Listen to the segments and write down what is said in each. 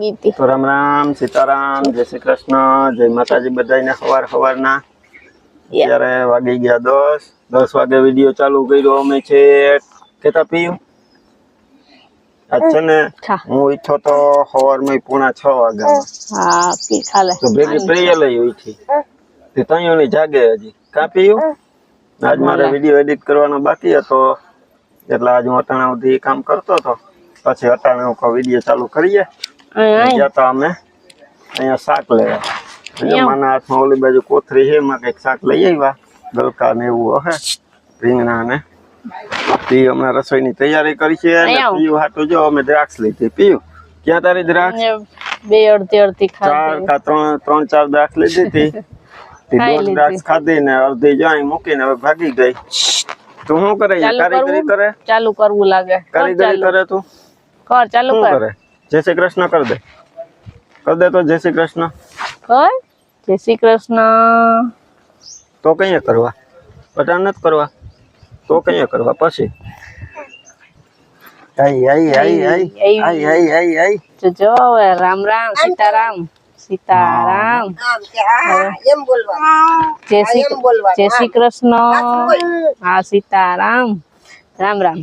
તો રામ રામ સીતારામ જય શ્રી કૃષ્ણ જય માતાજી બધાને સવાર સવારના અત્યારે વાગી ગયા દસ. દસ વાગે વીડિયો ચાલુ કર્યો અમે છે કેતા પીયું? આજ છે ને હું ઈચ્છો તો સવારમાં પૂણા છ વાગે હા પી ખાલે. તો ભેગી પ્રિય લઈ ઉઠી. તે તૈયો જાગે હજી. કા પીયું? આજ મારે વીડિયો એડિટ કરવાનો બાકી હતો. એટલે આજ હું અટાણા સુધી કામ કરતો હતો. પછી અટાણે હું વીડિયો ચાલુ કરીએ. ગયા તો અમે. અહીંયા શાક લેવા માના હાથમાં ઓલી બાજુ કોથરી છે એમાં કંઈક શાક લઈ આવ્યા. ગલકા ને એવું હે. રીંગણા ને. હમણાં રસોઈની તૈયારી કરી છે પીયું હાટું જો અમે દ્રાક્ષ લીધી પીયું ક્યાં તારી દ્રાક્ષ? બે અડધી અડધી ચાર કા ત્રણ ત્રણ ચાર દ્રાક્ષ લીધી. હતી તે દોઢ દ્રાક્ષ ખાધી ને અડધી જો અહીં મૂકીને હવે ભાગી ગઈ. તું શું કરે? કારીગરી કરે? ચાલુ કરવું લાગે. કારીગરી કરે તું? કર ચાલુ કરે? જય શ્રી કૃષ્ણ કર દે. કર દે તો જય શ્રી કૃષ્ણ. કર. જય શ્રી કૃષ્ણ. તો કઈ કરવા? પટાણ નથી કરવા? તો કઈ કરવા? પછી. આઈ આઈ આઈ આઈ આઈ. આઈ. આઈ આઈ આઈ જો જો હવે રામ રામ સીતારામ સીતારામ. એમ શ્રી જય શ્રી કૃષ્ણ. હા સીતારામ. રામ રામ.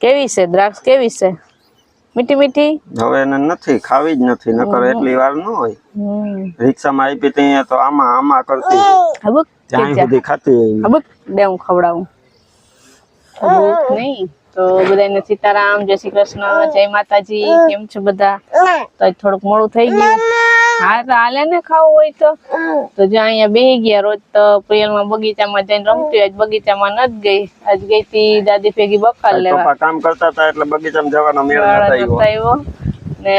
કેવી છે? દ્રાક્ષ કેવી છે? મીઠી મીઠી? હવે એને નથી ખાવી જ નથી નકર એટલી વાર ન હોય. રિક્ષામાં આપી ત્યાં તો આમાં આમાં કરતી હબુક ત્યાં. સુધી ખાતી હબક બે હું ખવડાવું. હબુક નહીં તો બધાને સીતારામ જય શ્રી કૃષ્ણ જય માતાજી કેમ છો બધા? તો થોડુંક મોડું થઈ ગયું. હા તો હાલે ને ખાવું હોય તો. તો જ્યાં અહીંયા બેહી ગયા રોજ તો પ્રિયલમાં બગીચામાં જઈને રમતી હોય આજ બગીચામાં નથી ગઈ. આજ ગઈ તી દાદી ભેગી બકાલ લેવા. કામ કરતા હતા એટલે બગીચામાં જવાનો મેળ નતો આવ્યો. ને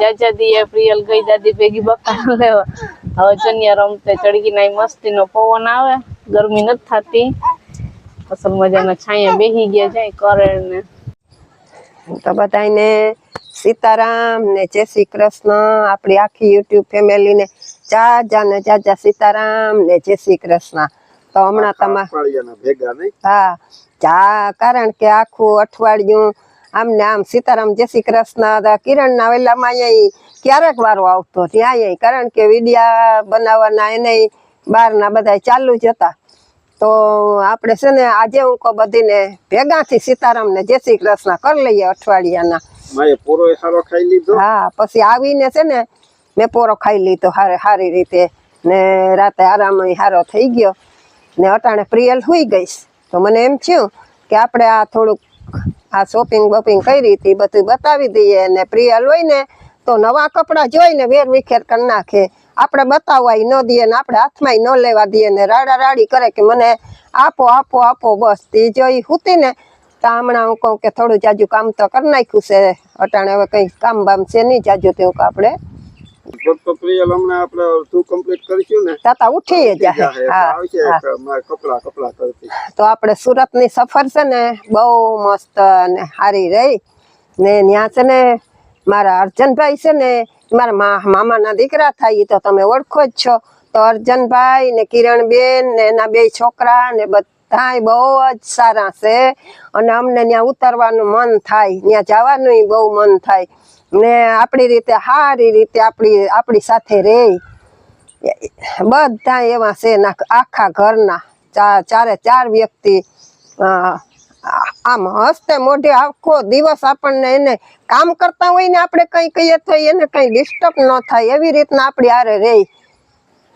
જાજા દીએ પ્રિયલ ગઈ દાદી ભેગી બકાલ લેવા. હવે ચનિયા રમતે ચડકી ના મસ્તી નો પવન આવે. ગરમી નથી થતી. અસલ મજાના છાયા બેહી ગયા જાય કરે ને તો બધાને સીતારામ ને જય શ્રી કૃષ્ણ. આપણી આખી યુટ્યુબ ફેમિલીને જાજા ને જાજા સીતારામ ને જય શ્રી કૃષ્ણ. તો હમણાં તમારે ભેગા નહીં? હા. જા કારણ કે આખું અઠવાડિયું આમ ને આમ સીતારામ જય શ્રી કૃષ્ણ કિરણ ના વેલામાં અહીંયા ક્યારેક વારો આવતો ત્યાં અહીંયા કારણ કે વિડિયા બનાવવાના એને બહારના બધા ચાલુ જ હતા. તો આપણે છે ને આજે હું કહું બધીને ભેગાથી સીતારામ ને જય શ્રી કૃષ્ણ કરી લઈએ અઠવાડિયાના. માએ પૂરો સારો ખાઈ લીધો. હા, પછી આવીને છે ને, મેં પોરો ખાઈ લીધો હારે સારી રીતે. ને રાતે આરામ સારો થઈ ગયો. ને અટાણે પ્રિયલ હોઈ ગઈશ. તો મને એમ થયું કે આપણે આ થોડુંક આ શોપિંગ બોપિંગ કરી હતી, બધું બતાવી દઈએ. ને પ્રિયલ હોય ને, તો નવા કપડાં જોઈને વેર વિખેર કરી નાખે. આપણે બતાવવા ન દઈએ ને આપણે હાથમાં ન લેવા દઈએ ને રાડા રાડી કરે કે મને આપો આપો આપો બસ. તે જોઈ હુતી ને તો હમણાં હું કહું કે થોડું જાજુ કામ તો કરી નાખ્યું છે. અટાણે હવે કંઈ કામ બામ છે નહીં જાજુ તેવું કે આપણે. તો આપણે સુરતની? સફર છે ને બહુ મસ્ત અને સારી રહી. ને ત્યાં છે ને મારા અર્જનભાઈ છે ને મારા મામાના દીકરા થાય તો તમે ઓળખો જ છો. તો અર્જનભાઈ ને કિરણબેન ને એના બે છોકરા ને બધાય બહુ જ સારા છે. અને અમને ત્યાં ઉતરવાનું મન થાય, ત્યાં જવાનું બહુ મન થાય. ને આપણી રીતે સારી રીતે આપણી આપણી સાથે રહે બધા એવા છે આખા ઘરના ચારે ચાર વ્યક્તિ. આમ હસ્તે મોઢે આખો દિવસ આપણને એને કામ કરતા હોય ને આપણે કઈ કહીએ તો એને કઈ ડિસ્ટર્બ ન થાય, એવી રીતના આપણી હારે રહી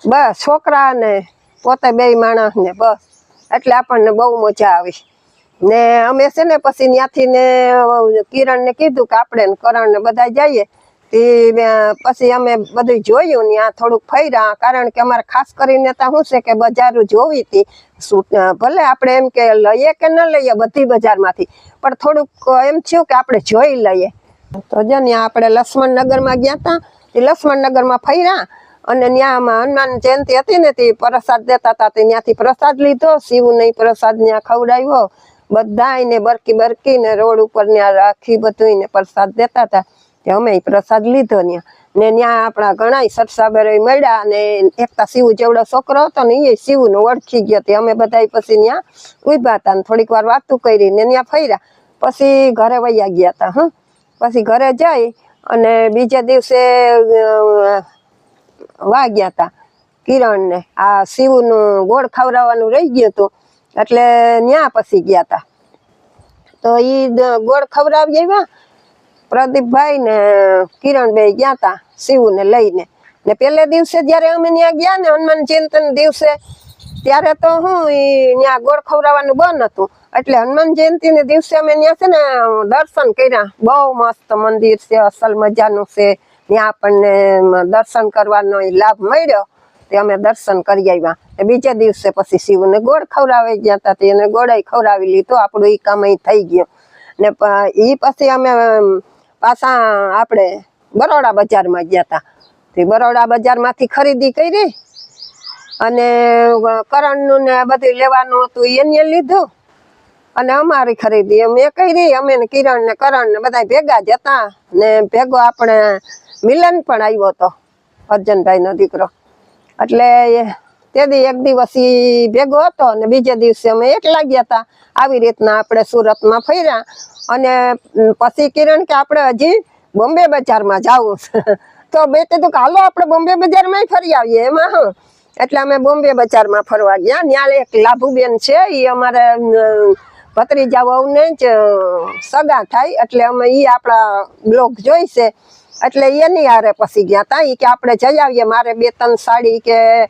બસ છોકરા ને પોતે બે માણસ ને બસ. એટલે આપણને બહુ મજા આવી. ને અમે છે ને પછી ત્યાંથી ને કિરણ ને કીધું કે આપણે કરણ ને બધા જઈએ. તે પછી અમે બધું જોયું ત્યાં થોડુંક ફર્યા, કારણ કે અમારે ખાસ કરીને તો શું છે કે બજારો જોવી હતી. ભલે આપણે એમ કે લઈએ કે ન લઈએ બધી બજારમાંથી, પણ થોડુંક એમ થયું કે આપણે જોઈ લઈએ. તો જો ત્યાં આપણે લક્ષ્મણનગરમાં ગયા હતા એ લક્ષ્મણનગરમાં ફર્યા અને ત્યાં હનુમાન જયંતિ હતી ને તે પ્રસાદ દેતા હતા, તે ત્યાંથી પ્રસાદ લીધો, શિવને પ્રસાદ ત્યાં ખવડાવ્યો. બધાયને બરકી બરકી ને રોડ ઉપર ત્યાં રાખી બધું ને પ્રસાદ દેતા હતા. તે અમે પ્રસાદ લીધો ત્યાં ને ત્યાં આપણા ઘણા સરસાબેરો મળ્યા અને એકતા શિવ જેવડો છોકરો હતો ને એ શિવને ઓળખી ગયો. તે અમે બધા પછી ત્યાં ઊભા હતા ને થોડીક વાર વાતું કરી ને ત્યાં ફર્યા. પછી ઘરે વૈયા ગયા હતા હં. પછી ઘરે જઈ અને બીજા દિવસે વાગ્યા હતા કિરણને, આ શિવનું ગોળ ખવડાવવાનું રહી ગયું હતું, એટલે ન્યા પછી ગયા હતા તો ઈ ગોળ ખવડાવી આવ્યા, પ્રદીપભાઈ ને કિરણ બે ગયા હતા શિવને લઈને. ને પેલે દિવસે જ્યારે અમે ત્યાં ગયા ને હનુમાન જયંતિ દિવસે, ત્યારે તો હું ત્યાં ગોળ ખવડાવવાનું બંધ હતું. એટલે હનુમાન જયંતિ ને દિવસે અમે ત્યાં છે ને, દર્શન કર્યા. બહુ મસ્ત મંદિર છે, અસલ મજાનું છે. ત્યાં આપણને દર્શન કરવાનો લાભ મળ્યો, તે અમે દર્શન કરી આવ્યા. એ બીજા દિવસે પછી શિવને ગોળ ખવડાવી ગયા હતા એને ગોળાઈ ખવડાવી લીધો, આપણું ઈ કામ થઈ ગયું. ને એ પછી અમે પાછા આપણે બરોડા બજારમાં ગયા હતા. તે બરોડા બજારમાંથી ખરીદી કરી અને કરણનું ને બધું લેવાનું હતું એને લીધું. અને અમારી ખરીદી અમે કરી, અમે કિરણ ને કરણ ને બધા ભેગા જ હતા. ને ભેગો આપણે મિલન પણ આવ્યો હતો અર્જનભાઈ નો દીકરો. એટલે તે દી એક દિવસ ઈ ભેગો હતો અને બીજે દિવસે અમે એકલા ગયા હતા આવી રીતના આપણે સુરતમાં ફર્યા અને પછી કિરણ કે આપણે હજી બોમ્બે બજારમાં જવું તો બે કીધું કે હાલો આપણે બોમ્બે બજારમાં ફરી આવીએ એમાં હા. એટલે અમે બોમ્બે બજારમાં ફરવા ગયા. ત્યાં એક લાભુબેન છે એ અમારે અમ, ભત્રીજા વહુને જ સગા થાય. એટલે અમે એ આપણા બ્લોગ જોઈશે એટલે એની આરે પછી ગયા તા. કે આપણે જઈ આવીએ, મારે બે ત્રણ સાડી કે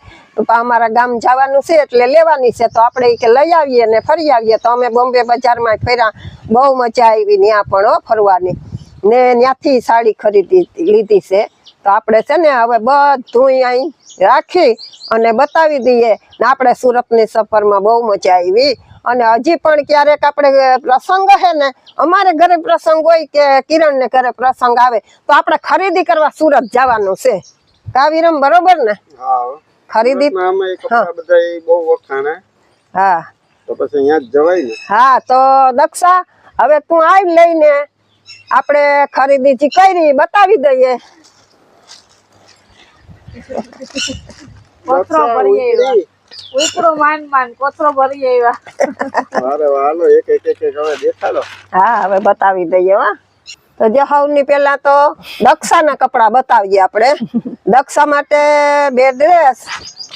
અમારા ગામ જવાનું છે એટલે લેવાની છે. તો આપણે કે લઈ આવીએ ને ફરી આવીએ. તો અમે બોમ્બે બજારમાં ફર્યા. બહુ મજા આવી ત્યાં પણ ફરવાની. ને ત્યાંથી સાડી ખરીદી લીધી છે. તો આપણે છે ને હવે બધું અહીં રાખી અને બતાવી દઈએ. ને આપણે સુરતની સફરમાં બહુ મજા આવી. અને હજી પણ ક્યારેક આપણે પ્રસંગ હે ને અમારે ઘરે પ્રસંગ હોય કે કિરણને ઘરે પ્રસંગ આવે તો આપણે ખરીદી કરવા સુરત જવાનું છે. કાવીરમ બરોબર ને? હા. ખરીદી હા. તો પછી અહીંયા જવાય ને? હા તો દક્ષા હવે તું આવી લઈને આપણે ખરીદી કરી બતાવી દઈએ. કોથરો ભરી આવ્યા માન માન કોથરો ભરી આવ્યા. અરે હાલો એક એક એક હવે દેખાડો. હા હવે બતાવી દઈએ હા. તો જે સૌની પહેલા તો દક્ષાના કપડા બતાવીએ આપણે. દક્ષા માટે બે ડ્રેસ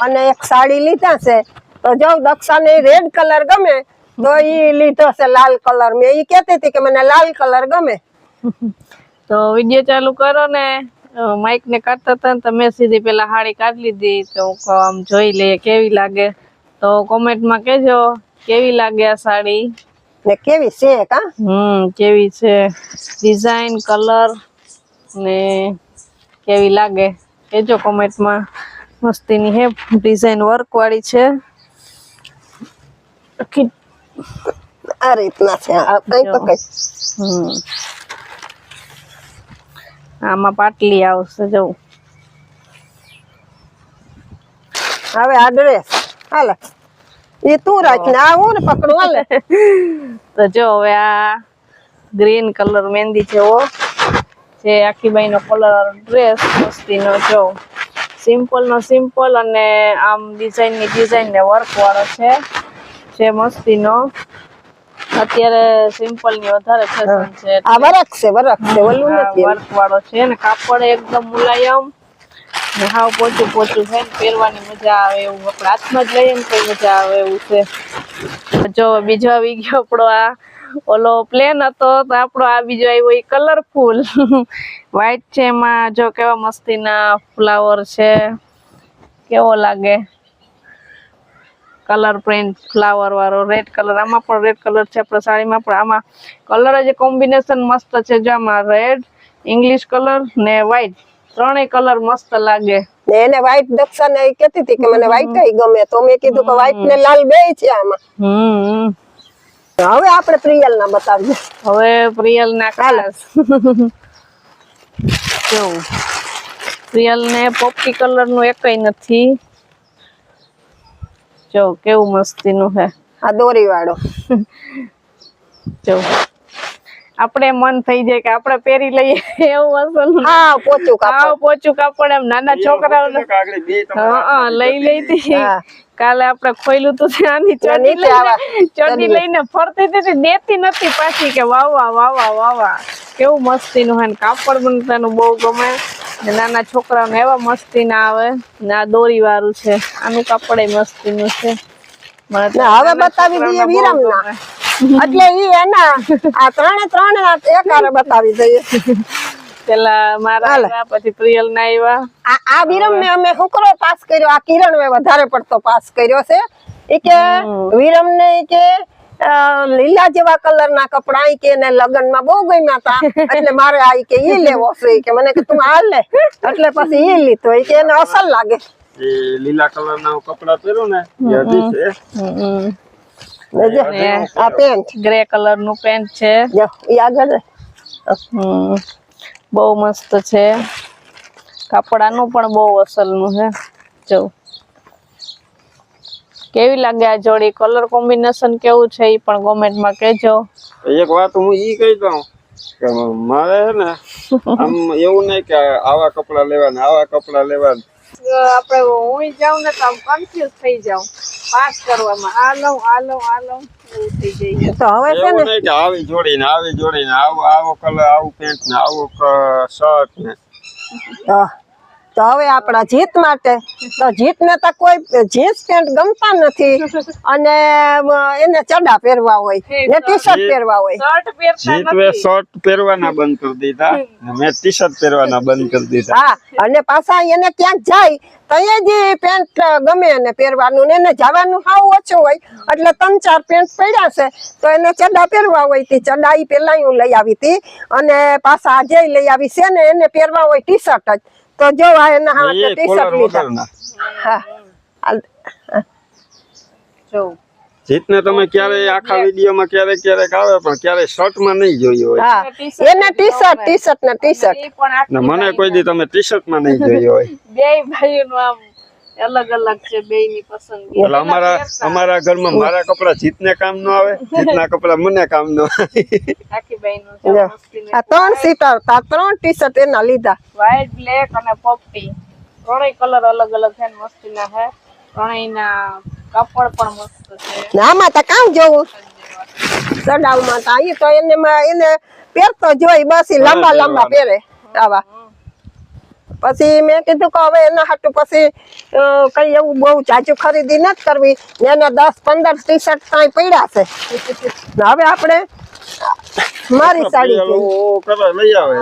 અને એક સાડી લીધા છે. તો જો દક્ષાને રેડ કલર ગમે તો ઈ લીધો છે લાલ કલર મેં ઈ કહેતી હતી કે મને લાલ કલર ગમે. તો વીડિયો ચાલુ કરો ને. માઇક ને કાઢતા હતા ને તો મેં સીધી પેલા હાડી કાઢી લીધી તો હું આમ જોઈ લઈએ કેવી લાગે. તો કોમેન્ટમાં કેજો કેવી લાગે આ સાડી? ને કેવી છે કા હમ કેવી છે? ડિઝાઇન કલર ને કેવી લાગે? કેજો કોમેન્ટમાં મસ્તીની હે ડિઝાઇન વર્ક વાળી છે. આ રીતના છે આ કઈ તો કઈ. હમ. આમાં પાટલી આવશે જવું હવે આ ડ્રેસ હાલે. એ તું રાખ ને આ હું ને પકડું હાલે. તો જો હવે આ ગ્રીન કલર મહેંદી છે ઓ જે આખીબાઈ નો કલર ડ્રેસ મસ્તીનો જો. સિમ્પલ નો સિમ્પલ અને આમ ડિઝાઇનની ડિઝાઇન ને વર્ક વાળો છે. જે મસ્તીનો. અત્યારે સિમ્પલની વધારે ફેશન છે આ વરખ છે વરખ છે ઓલું નથી વર્ક વાળો છે ને કાપડ એકદમ મુલાયમ ને હાવ પોચું પોચું છે ને પહેરવાની મજા આવે એવું આપણે હાથમાં જ લઈએ ને તો મજા આવે એવું છે. જો બીજો આવી ગયો આપણો આ ઓલો પ્લેન હતો તો આપણો આ બીજો આવ્યો એ કલરફુલ વ્હાઈટ છે એમાં જો કેવા મસ્તીના ફ્લાવર છે કેવો લાગે? કલર પ્રિન્ટ ફ્લાવર વાળો રેડ કલર આમાં પણ રેડ કલર છે આપણા સાડીમાં પણ. આમાં કલર જ કોમ્બિનેશન મસ્ત છે. જો આમાં રેડ ઇંગ્લિશ કલર ને વ્હાઈટ ત્રણેય કલર મસ્ત લાગે. ને એને વ્હાઈટ દક્ષા એ કેતી હતી કે મને વ્હાઈટ કઈ ગમે તો મેં કીધું કે વ્હાઈટ ને લાલ બે છે આમાં. હમ. હવે આપણે પ્રિયલ ના બતાવીએ. હવે પ્રિયલ ના કલર્સ જો. પ્રિયલ ને પોપટી કલરનું એકય નથી. જો કેવું મસ્તીનું છે આ દોરી વાળો જો આપણે મન થઈ જાય કે આપણે પહેરી લઈએ. એવું અસલ હા પોચું કાપડ. પોચું કાપડ એમ. નાના છોકરાઓને હા હા, લઈ લઈતી કાલે આપણે ખોયલું તો આની ચડી લઈ ચડી લઈને ફરતી હતી દેતી નથી પાછી કે વાવા વાવા વાવા કેવું મસ્તીનું હે કાપડ બનતાનું બહુ ગમે. નાના છોકરાઓને એવા મસ્તી ના આવે. ને આ દોરી વાળું છે. આનું કાપડ મસ્તીનું છે. મને હવે બતાવી દઈએ છોકરાઓને ના એટલે ઈ એના આ ત્રણે ત્રણે એક હારે બતાવી દઈએ. પેલા મારા પછી પ્રિયલ ના આવ્યા. આ વિરમ ને અમે હુકરો પાસ કર્યો આ કિરણ મેં વધારે પડતો પાસ કર્યો છે. એ કે વિરમ ને કે લીલા જેવા કલર ના કપડા કે એને લગ્નમાં બહુ ગમ્યા હતા એટલે મારે આ કે ઈ લેવો છે કે મને કે તું આ લે. એટલે પછી ઈ લીધો. કે એને અસલ લાગે. લીલા કલર ના કપડા પહેરું ને એ આ પેન્ટ ગ્રે કલરનું પેન્ટ છે. જો આગળ. હમ. બહુ મસ્ત છે. કપડાનું પણ બહુ અસલનું છે. જો. કેવી લાગે આ જોડી? કલર કોમ્બિનેશન કેવું છે એ પણ કોમેન્ટમાં કહેજો. એક વાત હું ઈ કહી દઉં કે મારે છે ને આમ એવું નહીં કે આવા કપડા લેવાના આવા કપડા લેવાના. આપણે હું જાઉં ને તો આમ કન્ફ્યુઝ થઈ જાઉં. પાસ કરવામાં આ લઉં આ લઉં આ લઉં એવું થઈ જાય તો હવે છે ને આવી જોડી ને આવી જોડી ને આવો આવો કલર આવું પેન્ટ ને આવો શર્ટ ને. તો હવે આપણા જીત માટે તો જીત ને તો કોઈ જીન્સ પેન્ટ ગમતા નથી. અને એને ચડા પહેરવા હોય ને ટી શર્ટ પહેરવા હોય. શર્ટ જીતવે શર્ટ પહેરવાના બંધ કરી દીધા મેં ટી શર્ટ પહેરવાના બંધ કરી દીધા. હા અને પાછા એને ક્યાંક જાય તો જ જે પેન્ટ ગમે એને પહેરવાનું ને એને જવાનું હાવ ઓછું હોય. એટલે ત્રણ ચાર પેન્ટ પડ્યા છે તો એને ચડા પહેરવા હોય તી. ચડા હું લઈ આવી હતી અને પાછા આજે લઈ આવી છે ને એને પહેરવા હોય ટી શર્ટ જ. તો જો આ એના હા ટી-શર્ટ લીધા. હા. જો. જીતને તમે ક્યારેય આખા વિડીયોમાં ક્યારેક ક્યારેક આવે પણ ક્યારેય શર્ટમાં નહીં જોયો હોય. હા. એને ટી શર્ટ ટી શર્ટ ને ટી શર્ટ ને મને કોઈ દી તમે ટી શર્ટમાં નહીં જોયું હોય. બે ભાઈઓનું આમ અલગ અલગ છે બે ની પસંદગી અમારા અમારા ઘરમાં મારા કપડા જીતને કામ નો આવે જીતના કપડા મને કામ નો. આ ત્રણ સીટર આ ત્રણ ટી શર્ટ એના લીધા. વ્હાઈટ બ્લેક અને પોપટી. ત્રણેય કલર અલગ અલગ છે મસ્તી ના છે. ત્રણેયના કપડ પણ મસ્ત છે. આમાં તો કામ જોવું. ચડાવમાં તો અહીં તો એને એને પહેરતો જોઈ બસ લાંબા લાંબા પહેરે. આવા. પછી મેં કીધું કે હવે એના હાટું પછી કંઈ એવું બહુ જાજુ ખરીદી નથી કરવી. એના દસ પંદર ટી શર્ટ કાંઈ પડ્યા છે. હવે આપણે મારી સાડી લઈ આવે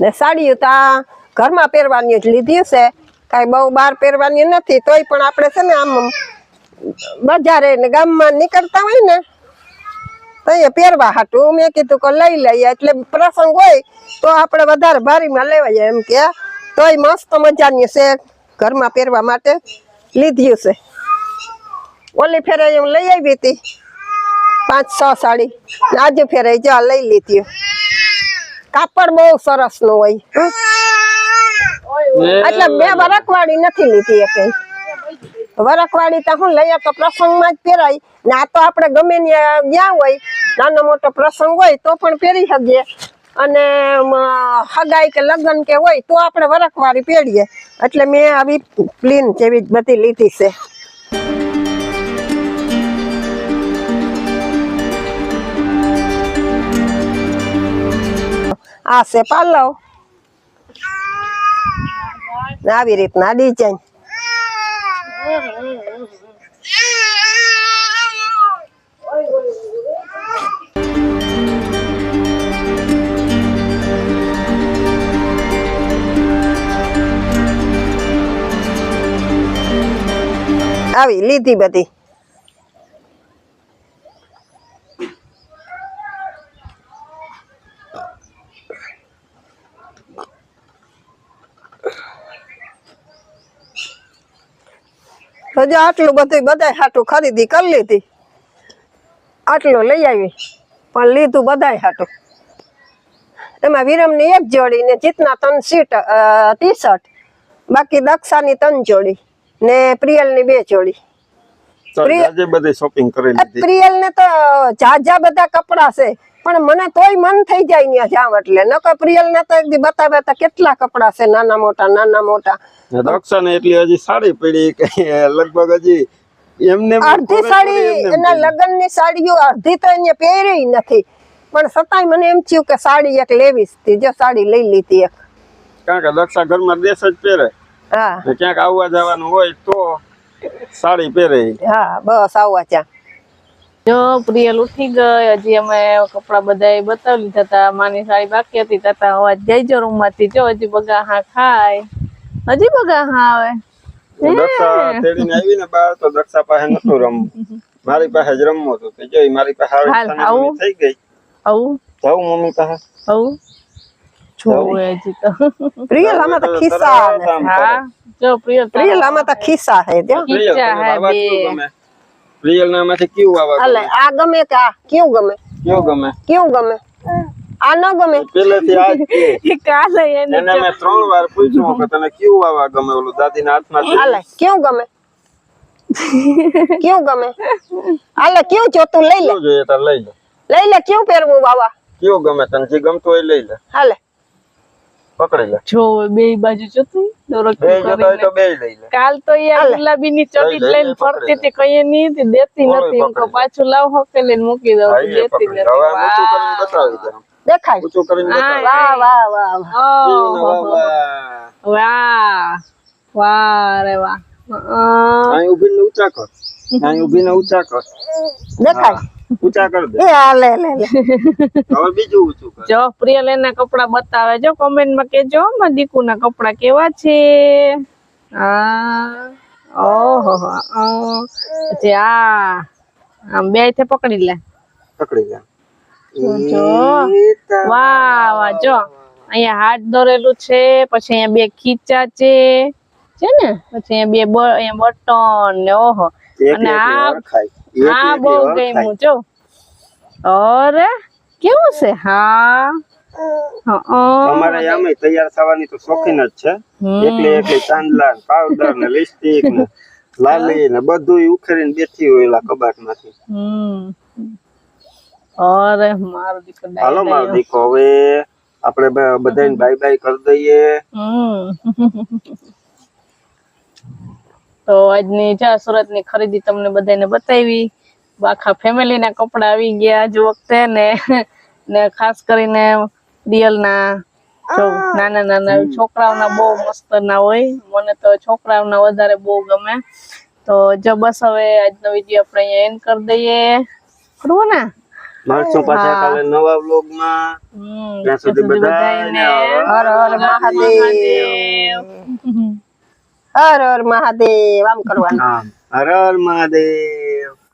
ને સાડીઓ તો ઘરમાં પહેરવાની જ લીધી છે કાંઈ બહુ બહાર પહેરવાની નથી, તોય પણ આપણે છે ને આમ બજારે ને ગામમાં નીકળતા હોય ને, તો એ પહેરવા હાટું. મેં કીધું કે લઈ લઈએ, એટલે પ્રસંગ હોય તો આપણે વધારે ભારીમાં લેવાય એમ કે, તોય મસ્ત મજાની છે, ઘરમાં પહેરવા માટે લીધ્યું છે. ઓલી ફેરે હું લઈ આવી હતી, પાંચ છ સાડી. આજે ફેરે જો લઈ લીધી. કાપડ બહુ સરસનું હોય હમ. એટલે બે વરકવાળી નથી લીધી એક વરકવાળી તો હું લઈએ તો પ્રસંગમાં જ પહેરાય. ને આ તો આપણે ગમે ત્યાં ગયા હોય નાનો મોટો પ્રસંગ હોય તો પણ પહેરી શકીએ. અને હગાઈ કે લગ્ન કે હોય તો આપણે વરખવાળી પહેરીએ. એટલે મેં આવી પ્લીન જેવી જ બધી લીધી છે. આ છે પાલવ આવી રીતના ડિઝાઇન આવી લીધી બધી. જો આટલું બધું બધા હાટું ખરીદી કરી લીધી. આટલું લઈ આવી. પણ લીધું બધાય હાટું. એમાં વિરમની એક જોડી ને જીતના ત્રણ સીટ ટી શર્ટ બાકી દક્ષાની ત્રણ જોડી ને પ્રિયલની બે જોડી. આજે બધી શોપિંગ કરી લીધી. પ્રિયલ ને તો જાજા બધા કપડા છે પણ મને તોય મન થઈ જાય ત્યાં જાવ એટલે. નકર પ્રિયલ ને તો એક બતાવ્યા હતા કેટલા કપડા છે નાના મોટા નાના મોટા. દક્ષા ને એટલી હજી સાડી પડી કે લગભગ હજી એમને અડધી સાડી એના લગ્નની સાડીઓ અડધી તો એને પહેરી નથી. પણ છતાંય મને એમ થયું કે સાડી એક લેવી હતી જો સાડી લઈ લીધી એક. કારણ કે દક્ષા ઘરમાં દેશ જ પહેરે. હા. ક્યાંક આવવા જવાનું હોય તો સાડી પહેરે. હા બસ આવવા ત્યાં. જો પ્રિયલ ઉઠી ગઈ. હજી અમે કપડા બધા બતાવી લીધા હતા માની સાડી બાકી હતી તાતા અવાજ જઈજો રૂમમાંથી જો હજી બગા હા ખાય. હજી બગા હા આવે દક્ષા તેડીને આવી ને બહાર તો દક્ષા પાસે નતું રમવું. મારી પાસે જ રમવું હતું કે મારી પાસે આવી થઈ ગઈ. આવું? જાઉં મમ્મી પાસે. આવું? જોવે હજી તો. પ્રિયલ આમાં તો ખિસ્સા હા. જો પ્રિયલ પ્રિયલ આમાં તો ખિસ્સા છે જો. પ્રિયલ હે બે. કેવું ગમે. પ્રિયલ ના માંથી કેવું આવા અલે ગમે આ ગમે કે આ? ગમે? કેવું ગમે? કેવું ગમે? આ ન ગમે? પેલેથી આ કે. કાલે એને એને મેં ત્રણ વાર પૂછ્યું કે તને કેવું આવા ગમે? ઓલું દાદીના હાથમાં આલે કેવું ગમે? કેવું ગમે? આલે કેવું જોતું લઈ લે. જોઈએ તાર લઈ લે. લઈ લે કેવું પહેરવું બાવા? કયું ગમે તને? જે ગમતું હોય લઈ લે. હાલે પકડી લે. જો બે બાજુ જોતું દોરો બે જતો તો બે લઈ લે. કાલ તો યાર ગુલાબી ની ચડી લઈ, લઈ, લઈને ફરતી હતી કઈ નહીં હતી દેતી નથી. હું કહું પાછું લાવ હકેલીને મૂકી દઉં તો દેતી નથી. હવે ઊંચું કરીને બતાવી દઉં. દેખાય. ઊંચું કરીને બતાવી વાહ વાહ વાહ વાહ. ને. વાહ, વાહ. રે વાહ. અહીં ઊભીને ઊંચા કર. અહીં ઊભીને ઊંચા કર. દેખાય. ઊંચા કર દે. એ આ લે લે લે. હવે બીજું ઊંચું કર. જો પ્રિયલ એના કપડા બતાવે. જો કોમેન્ટમાં કેજો માં દીકુ ના કપડા કેવા છે? આ ઓહો પછી આ આમ બે હાથે પકડી લે. પકડી લે. જો વાહ વાહ જો. અહીંયા હાથ દોરેલું છે પછી અહીંયા બે ખીચા છે. છે ને? પછી અહીંયા બે બ- અહીંયા બટન ને ઓહો. અને આ હરખાય. એક હા એક બહુ ગમ્યું જો. અરે કેવું છે? હા. હા અમારે આમે તૈયાર થવાની તો શોખીન જ છે. ચાંદલા પાવડર ને લિપસ્ટિક ને લાલી ને બધું ઉખેરીને બેઠી હોય એલા કબાટમાંથી અરે મારો દીકરો હાલો મારો ડાયો. હવે આપણે બધાને બાય બાય કરી દઈએ. તો આજની જા સુરતની ખરીદી તમને બધાને બતાવી. આખા ફેમિલી ના કપડા આવી ગયા આજ વખતે ને ને ખાસ કરીને દિયલના નાના નાના છોકરાઓના બહુ મસ્ત ના હોય. મને તો છોકરાઓના વધારે બહુ ગમે. તો જો બસ હવે આજનો વીડિયો આપણે અહીંયા એન્ડ કરી દઈએ. કરવું ને? મળશું પાછા કાલે નવા વ્લોગમાં ત્યાં સુધી બધાને હર હર મહાદેવ. હર હર મહાદેવ આમ કરવાનું. હર હર મહાદેવ.